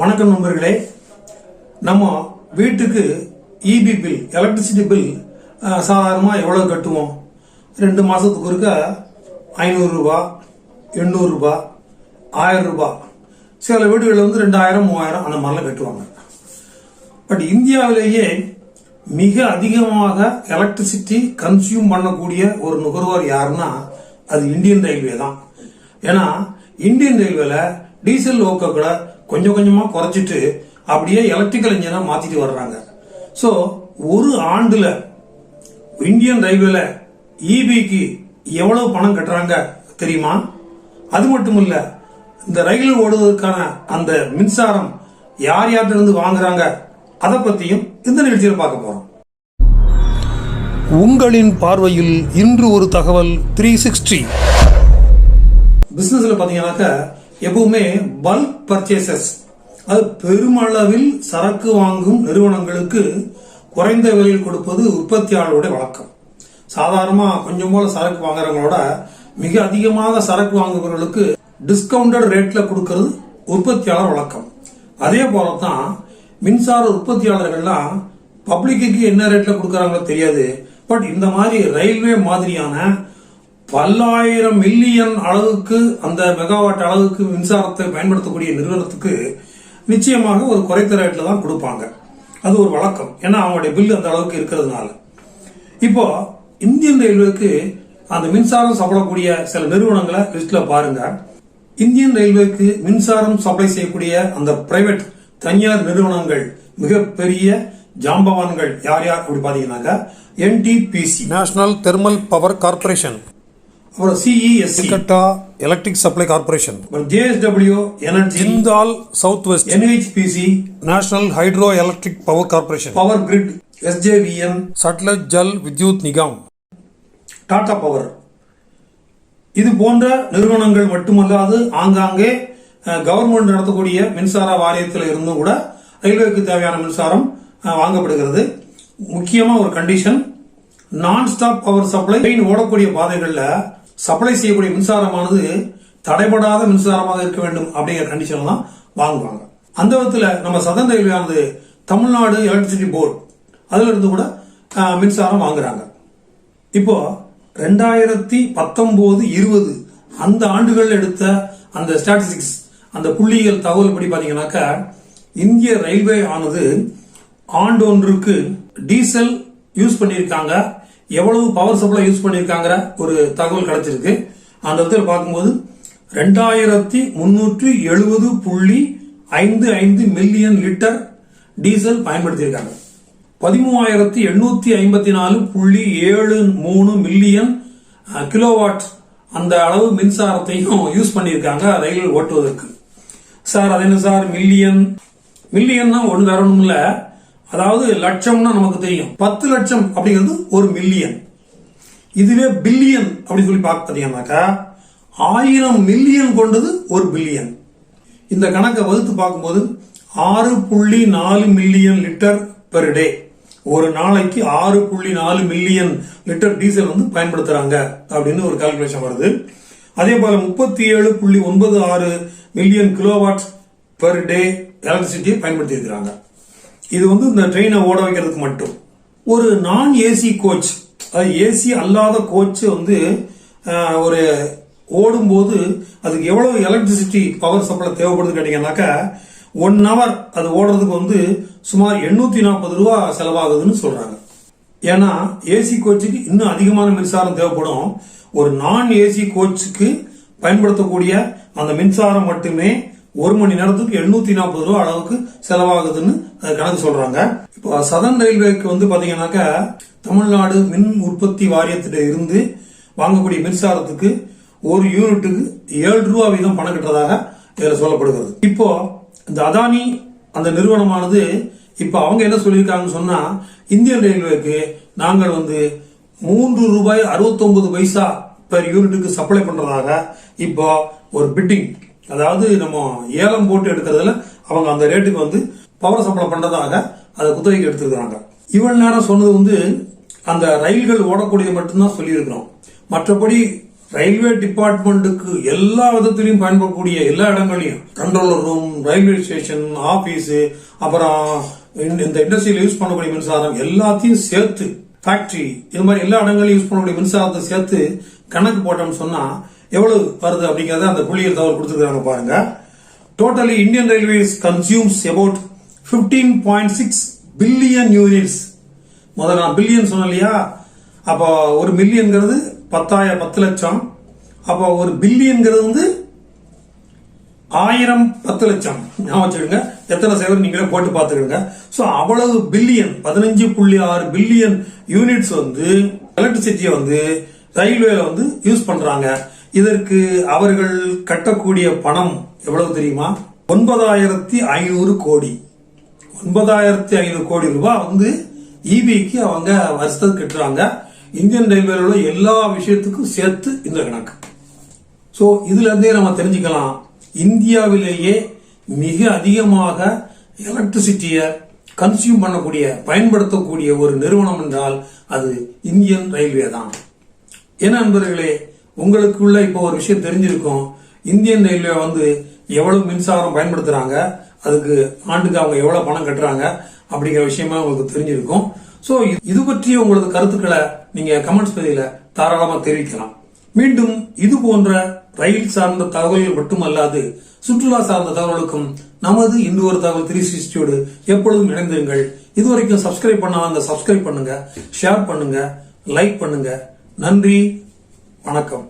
வணக்கம் நண்பர்களே. நம்ம வீட்டுக்கு இபி பில் எலக்ட்ரிசிட்டி பில் சாதாரணமாக எவ்வளோ கட்டுவோம்? ரெண்டு மாதத்துக்கு ஒருக்க ஐநூறுரூபா எண்ணூறுரூபா ஆயிரம் ரூபாய் சில வீடுகளில் வந்து ரெண்டாயிரம் மூவாயிரம் அந்த மாதிரிலாம் கட்டுவாங்க. பட் இந்தியாவிலேயே மிக அதிகமாக எலக்ட்ரிசிட்டி கன்சியூம் பண்ணக்கூடிய ஒரு நுகர்வோர் யாருன்னா அது இந்தியன் ரயில்வே தான். ஏன்னா இந்தியன் ரயில்வேல டீசல் ஓக்கங்களை கொஞ்சம் கொஞ்சமா குறைச்சிட்டு அப்படியே எலக்ட்ரிக்கல் இன்ஜினா மாத்திட்டு வர்றாங்க. ஸோ ஒரு ஆண்டுல இந்தியன் ரயில்வேல இபிக்கு எவ்வளவு பணம் கட்டுறாங்க தெரியுமா? அது மட்டும் இல்ல இந்த ரயில் ஓடுவதற்கான அந்த மின்சாரம் யார் யார்கிட்ட இருந்து வாங்குறாங்க? அதை பத்தியும் இந்த நிகழ்ச்சியில் பார்க்க போறோம். உங்களின் பார்வையில் இன்று ஒரு தகவல் த்ரீ சிக்ஸ்டி பிசினஸ்ல பாத்தீங்கன்னாக்கா எப்பவுமே பல்க் பர்ச்சேசஸ் அது பெருமளவில் சரக்கு வாங்கும் நிறுவனங்களுக்கு குறைந்த விலையில் கொடுப்பது உற்பத்தியாளருடைய வழக்கம். சாதாரணமா கொஞ்சம் போல சரக்கு வாங்குறவங்களோட மிக அதிகமாக சரக்கு வாங்குபவர்களுக்கு டிஸ்கவுண்டட் ரேட்ல கொடுக்கறது உற்பத்தியாளர் வழக்கம். அதே போலதான் மின்சார உற்பத்தியாளர்கள்லாம் பப்ளிக்கு என்ன ரேட்ல கொடுக்கறாங்களோ தெரியாது. பட் இந்த மாதிரி ரயில்வே மாதிரியான பல்லாயிரம் மில்லியன் அளவுக்கு அந்த மெகாவாட் அளவுக்கு மின்சாரத்தை பயன்படுத்தக்கூடிய நிறுவனத்துக்கு நிச்சயமாக ஒரு குறைத்த ரேட்டில் தான் கொடுப்பாங்க. அது ஒரு வழக்கம். ஏன்னா அவங்களுடைய பில் அந்த அளவுக்கு இருக்கிறதுனால. இப்போ இந்தியன் ரயில்வேக்கு அந்த மின்சாரம் சாப்பிடக்கூடிய சில நிறுவனங்களை லிஸ்ட்ல பாருங்க. இந்தியன் ரயில்வேக்கு மின்சாரம் சப்ளை செய்யக்கூடிய அந்த பிரைவேட் தனியார் நிறுவனங்கள் மிகப்பெரிய ஜாம்பவான்கள் யார் யார்? அப்படி பாத்தீங்கன்னாக்கா NTPC national thermal power corporation அப்புறம் CESC Calcutta electric supply corporation JSW energy Jindal south west NHPC national hydro electric power corporation power grid SJVN Sutlej Jal Vidyut Nigam Tata power இது போன்ற நிறுவனங்கள் மட்டுமல்லாது ஆங்காங்கே கவர்மெண்ட் நடத்தக்கூடிய மின்சார வாரியத்தில் இருந்தும் கூட ரயில்வேக்கு தேவையான மின்சாரம் வாங்கப்படுகிறது. முக்கியமா ஒரு கண்டிஷன் நான் ஸ்டாப் பவர் சப்ளை ஓடக்கூடிய பாதைகள்ல சப்ளை செய்யக்கூடிய மின்சாரமானது தடைபடாத மின்சாரமாக இருக்க வேண்டும் அப்படிங்கிற கண்டிஷன் தான் வாங்குவாங்க. அந்த விதத்தில் நம்ம சதன் ரயில்வேயானது தமிழ்நாடு எலக்ட்ரிசிட்டி போர்டு அதுல இருந்து கூட மின்சாரம் வாங்குறாங்க. இப்போ ரெண்டாயிரத்தி பத்தொன்பது இருபது அந்த ஆண்டுகள் எடுத்த அந்த ஸ்டாட்டிஸ்டிக்ஸ் அந்த புள்ளியியல் தகவல் படி பார்த்தீங்கன்னாக்கா இந்திய ரயில்வே ஆனது ஆண்டொன்றுக்கு டீசல் யூஸ் பண்ணியிருக்காங்க. எவ்வளவு பவர் சப்ளை யூஸ் பண்ணியிருக்காங்கிற ஒரு தகவல் கிடைச்சிருக்கு. அந்த இடத்துல பார்க்கும்போது ரெண்டாயிரத்தி முன்னூற்றி எழுபது புள்ளி ஐந்து ஐந்து மில்லியன் லிட்டர் டீசல் பயன்படுத்தியிருக்காங்க. பதிமூவாயிரத்தி எண்ணூத்தி ஐம்பத்தி நாலு புள்ளி ஏழு மூணு மில்லியன் கிலோவாட் அந்த அளவு மின்சாரத்தையும் யூஸ் பண்ணியிருக்காங்க ரயில் ஓட்டுவதற்கு. சார் அது என்ன சார் மில்லியன் மில்லியன்னா ஒன்று வேற ஒன்றும் அதாவது லட்சம்னா நமக்கு தெரியும். பத்து லட்சம் அப்படிங்கிறது ஒரு மில்லியன் இதுவே பில்லியன் அப்படின்னு சொல்லி பார்த்தீங்கன்னாக்கா ஆயிரம் மில்லியன் கொண்டது ஒரு பில்லியன் இந்த கணக்கை வகுத்து பார்க்கும்போது ஆறு புள்ளி நாலு மில்லியன் லிட்டர் பெர் டே ஒரு நாளைக்கு ஆறு புள்ளி நாலு மில்லியன் லிட்டர் டீசல் வந்து பயன்படுத்துறாங்க அப்படின்னு ஒரு கால்குலேஷன் வருது. அதே போல முப்பத்தி ஏழு புள்ளி ஒன்பது ஆறு மில்லியன் கிலோவாட் பெர் டே எலக்ட்ரிசிட்டியை பயன்படுத்தி இருக்கிறாங்க இது வந்து இந்த ட்ரெயினை ஓட வைக்கிறதுக்கு மட்டும். ஒரு நான் ஏசி கோச் அது ஏசி அல்லாத கோச்சு வந்து ஒரு ஓடும்போது அதுக்கு எவ்வளவு எலக்ட்ரிசிட்டி பவர் சப்ளை தேவைப்படுது கேட்டீங்கன்னாக்கா ஒன் ஹவர் அது ஓடுறதுக்கு வந்து சுமார் எண்ணூற்றி நாற்பது ரூபா செலவாகுதுன்னு சொல்கிறாங்க ஏன்னா ஏசி கோச்சுக்கு இன்னும் அதிகமான மின்சாரம் தேவைப்படும். ஒரு நான் ஏசி கோச்சுக்கு பயன்படுத்தக்கூடிய அந்த மின்சாரம் மட்டுமே ஒரு மணி நேரத்துக்கு எழுநூத்தி நாற்பது ரூபா அளவுக்கு செலவாகுதுன்னு கணக்கு சொல்றாங்க. இப்போ சதன் ரயில்வேக்கு வந்து பாத்தீங்கன்னாக்கா தமிழ்நாடு மின் உற்பத்தி வாரியத்திட்ட இருந்து வாங்கக்கூடிய மின்சாரத்துக்கு ஒரு யூனிட்டுக்கு ஏழு ரூபா வீதம் பணம் கட்டுறதாக இதில் சொல்லப்படுகிறது. இப்போ இந்த அதானி அந்த நிறுவனமானது இப்போ அவங்க என்ன சொல்லியிருக்காங்கன்னு சொன்னா இந்தியன் ரயில்வேக்கு நாங்கள் வந்து மூன்று ரூபாய் 69 பைசா பெர் யூனிட்டுக்கு சப்ளை பண்றதாக இப்போ ஒரு பிட்டிங் அதாவது நம்ம ஏலம் போட்டு எடுக்கிறதுல அவங்க அந்த ரேட்டுக்கு வந்து பவர் சப்ளை பண்ணுறதாக அதை குத்தகைக்கு எடுத்துருக்குறாங்க. இவ்வளவு நேரம் சொன்னது வந்து அந்த ரயில்கள் ஓடக்கூடிய மட்டும்தான் சொல்லியிருக்கிறோம். மற்றபடி ரயில்வே டிபார்ட்மெண்ட்டுக்கு எல்லா விதத்திலையும் பயன்படக்கூடிய எல்லா இடங்களையும் controller room railway station office அப்புறம் இந்த- இந்த யூஸ் பண்ணக்கூடிய மின்சாரம் எல்லாத்தையும் சேர்த்து ஃபேக்ட்ரி இது மாதிரி எல்லா இடங்களையும் யூஸ் பண்ணக்கூடிய மின்சாரத்தை சேர்த்து கணக்கு போட்டோம்னு சொன்னால் எவ்வளவு வருது அப்படிங்கறத அந்த புள்ளியல் தகவல் கொடுத்துருக்காங்க பாருங்க. Totally Indian railways consumes about 15.6 point six billion units முதல்ல நான் பில்லியன் சொன்னேன் இல்லையா அப்போ ஒரு மில்லியன்கிறது பத்தாயிரம் பத்து லட்சம். அப்போ ஒரு பில்லியன்கிறது வந்து ஆயிரம் பத்து லட்சம். ஞாபகம் வச்சுக்கோங்க. எத்தனை சேவர் நீங்களே போட்டு பார்த்துக்கோங்க. ஸோ அவ்வளவு பில்லியன் பதினஞ்சு புள்ளி ஆறு பில்லியன் யூனிட்ஸ் வந்து எலக்ட்ரிசிட்டியை வந்து ரயில்வேல வந்து யூஸ் பண்றாங்க. இதற்கு அவர்கள் கட்டக்கூடிய பணம் எவ்வளவு தெரியுமா? ஒன்பதாயிரத்தி ஐநூறு கோடி. ஒன்பதாயிரத்தி ஐநூறு கோடி ரூபாய் வந்து இபிக்கு அவங்க வருஷத்துக்கு கட்டுறாங்க. இந்தியன் ரயில்வேல உள்ள எல்லா விஷயத்துக்கும் சேர்த்து இந்த கணக்கு. ஸோ இதுல இருந்தே நம்ம தெரிஞ்சுக்கலாம். இந்தியாவிலேயே மிக அதிகமாக எலக்ட்ரிசிட்டியை கன்சியூம் பண்ணக்கூடிய பயன்படுத்தக்கூடிய ஒரு நிறுவனம் என்றால் அது இந்தியன் ரயில்வே தான் என்ன நண்பர்களே உங்களுக்குள்ள இப்போ ஒரு விஷயம் தெரிஞ்சிருக்கும். இந்தியன் ரயில்வே வந்து எவ்வளவு மின்சாரம் பயன்படுத்துறாங்க அதுக்கு ஆண்டுக்கு அவங்க எவ்வளவு பணம் கட்டுறாங்க அப்படிங்கிற விஷயமா உங்களுக்கு தெரிஞ்சிருக்கும். ஸோ இது பற்றிய உங்களது கருத்துக்களை நீங்க கமெண்ட்ஸ் பதில தாராளமா தெரிவிக்கலாம். மீண்டும் இது போன்ற ரயில் சார்ந்த தகவல்கள் மட்டுமல்லாது சுற்றுலா சார்ந்த தகவலுக்கும் நமது இந்த ஒரு தகவல் த்ரீ சிக்ஸ்டியோடு எப்பொழுதும் இணைந்திருங்கள். இதுவரைக்கும் சப்ஸ்கிரைப் பண்ணாங்க சப்ஸ்கிரைப் பண்ணுங்க ஷேர் பண்ணுங்க லைக் பண்ணுங்க. நன்றி வணக்கம்.